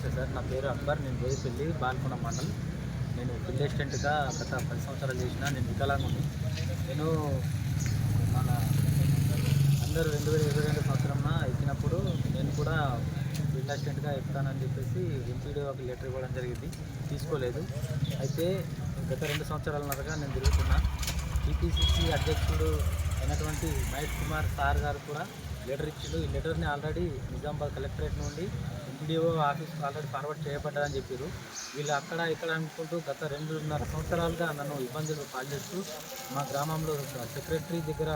Okay sir. నా పేరు amber నేను బోయ్పెల్లి బాల్కొండ మండల్. నేను ఫీల్డ్ అసిస్టెంట్గా గత పది సంవత్సరాలు చేసిన నేను వికలాంగుని. నేను మన అందరూ రెండు వేల ఇరవై రెండు సంవత్సరంన ఎక్కినప్పుడు నేను కూడా ఫీల్డ్ అసిస్టెంట్గా ఎక్కుతానని చెప్పేసి ఎంపీడీఓకి లెటర్ ఇవ్వడం జరిగింది. తీసుకోలేదు. అయితే గత రెండు సంవత్సరాలన్నరగా నేను తిరుగుతున్నా. టీపీసీసీ అధ్యక్షుడు అయినటువంటి మహేష్ కుమార్ సార్ గారు కూడా లెటర్ ఇచ్చిండు. ఈ లెటర్ని ఆల్రెడీ నిజామాబాద్ కలెక్టరేట్ నుండి ఎంపీడీఓ ఆఫీస్ ఆల్రెడీ ఫార్వర్డ్ చేయబడ్డదని చెప్పారు వీళ్ళు అక్కడ ఇక్కడ అనుకుంటూ గత రెండున్నర సంవత్సరాలుగా నన్ను ఇబ్బందులు పాల్చేస్తూ మా గ్రామంలో సెక్రటరీ దగ్గర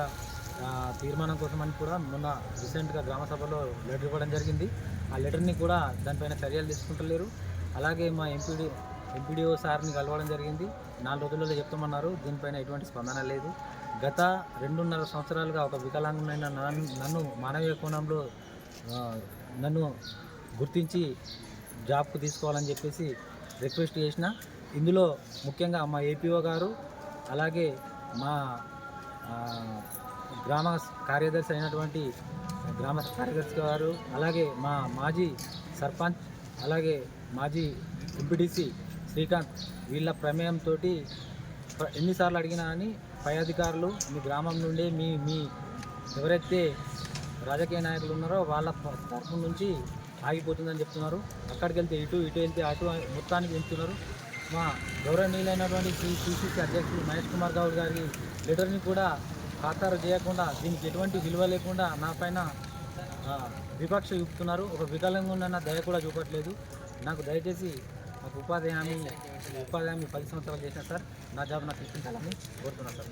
తీర్మానం కోసమని కూడా మొన్న రీసెంట్గా గ్రామ సభలో లెటర్ ఇవ్వడం జరిగింది. ఆ లెటర్ని కూడా దానిపైన చర్యలు తీసుకుంటలేరు. అలాగే మా ఎంపీడీ ఎంపీడీఓ సార్ని కలవడం జరిగింది. నాలుగు రోజులలో చెప్తామన్నారు. దీనిపైన ఎటువంటి స్పందన లేదు. గత రెండున్నర సంవత్సరాలుగా ఒక వికలాంగునైన నన్ను నన్ను మానవీయ కోణంలో నన్ను గుర్తించి జాబ్కు తీసుకోవాలని చెప్పేసి రిక్వెస్ట్ చేసిన. ఇందులో ముఖ్యంగా మా ఏపీఓ గారు అలాగే మా గ్రామ కార్యదర్శి అయినటువంటి గ్రామ కార్యదర్శి గారు అలాగే మా మాజీ సర్పంచ్ అలాగే మాజీ ఎంపీడీసీ శ్రీకాంత్ వీళ్ళ ప్రమేయంతో ఎన్నిసార్లు అడిగినా అని పై అధికారులు మీ గ్రామం నుండి మీ మీ ఎవరైతే రాజకీయ నాయకులు ఉన్నారో వాళ్ళ తరఫు నుంచి ఆగిపోతుందని చెప్తున్నారు. అక్కడికి వెళ్తే ఇటు ఇటు వెళ్తే అటు మొత్తానికి వెళ్తున్నారు మా గౌరవనీయులైనటువంటి సిసిసి అధ్యక్షుడు మహేష్ కుమార్ గౌడ్ గారి లెటర్ని కూడా ఖాతారు చేయకుండా దీనికి ఎటువంటి విలువ లేకుండా నా పైన వివక్ష చూపుతున్నారు. ఒక వికలంగా దయ కూడా చూపట్లేదు. నాకు దయచేసి నాకు ఉపాధి హామీ ఉపాధి హామీ పది సంవత్సరాలు చేసిన సార్. నా జాబ్ నాకు ఇప్పించాలని కోరుతున్నాను సార్.